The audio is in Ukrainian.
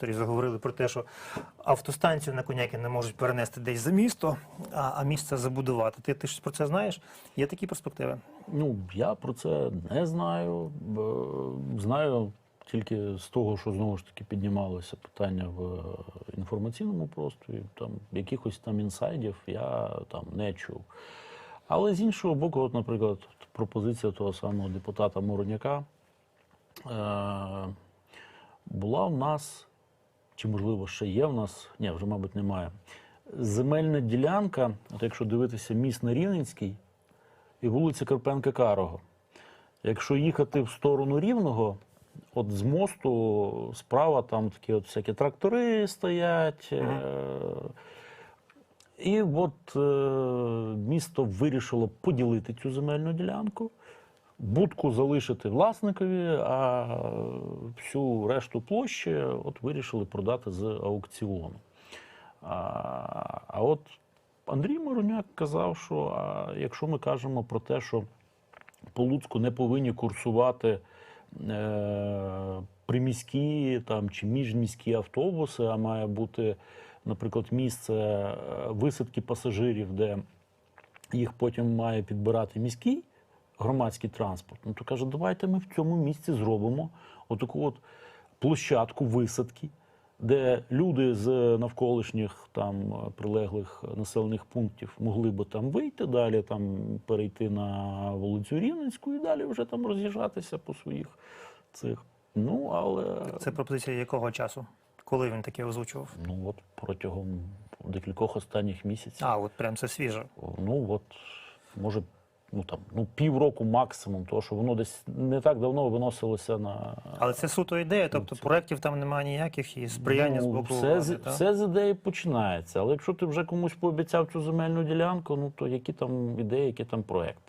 Торі заговорили про те, що автостанцію на коняки не можуть перенести десь за місто, а, а місце забудувати. Ти, ти щось про це знаєш? Є такі перспективи? Ну, я про це не знаю. Знаю тільки з того, що знову ж таки піднімалося питання в е, інформаційному просторі. Там якихось там інсайдів я там не чув. Але з іншого боку, от, наприклад, пропозиція того самого депутата Мороняка е- була в нас, чи можливо ще є в нас, ні, вже, мабуть, немає. Земельна ділянка, от якщо дивитися міст на Рівненський, і вулиця Карпенка Карого. Якщо їхати в сторону Рівного, от з мосту справа там такі от всякі трактори стоять. Е- і от е- місто вирішило поділити цю земельну ділянку, будку залишити власникові, а всю решту площі от вирішили продати з аукціону. А, а от Андрій Мироняк казав, що а якщо ми кажемо про те, що по Луцьку не повинні курсувати е, приміські там, чи міжміські автобуси, а має бути, наприклад, місце е, висадки пасажирів, де їх потім має підбирати міський громадський транспорт. Ну то каже, давайте ми в цьому місці зробимо отаку от площадку висадки, де люди з навколишніх там прилеглих населених пунктів могли би там вийти, далі там перейти на вулицю Рівненську і далі вже там роз'їжджатися по своїх цих. Ну, але Це пропозиція якого часу? Коли він таке озвучував? ну от протягом декількох останніх місяців. А, от прям це свіже. Ну от може, ну там ну півроку максимум, тому що воно десь не так давно виносилося на Але це суто ідея, тобто проєктів там немає ніяких і сприяння з Ну, боку все, влади, з, та? все з ідеї починається. Але якщо ти вже комусь пообіцяв цю земельну ділянку, ну то які там ідеї, які там проекти?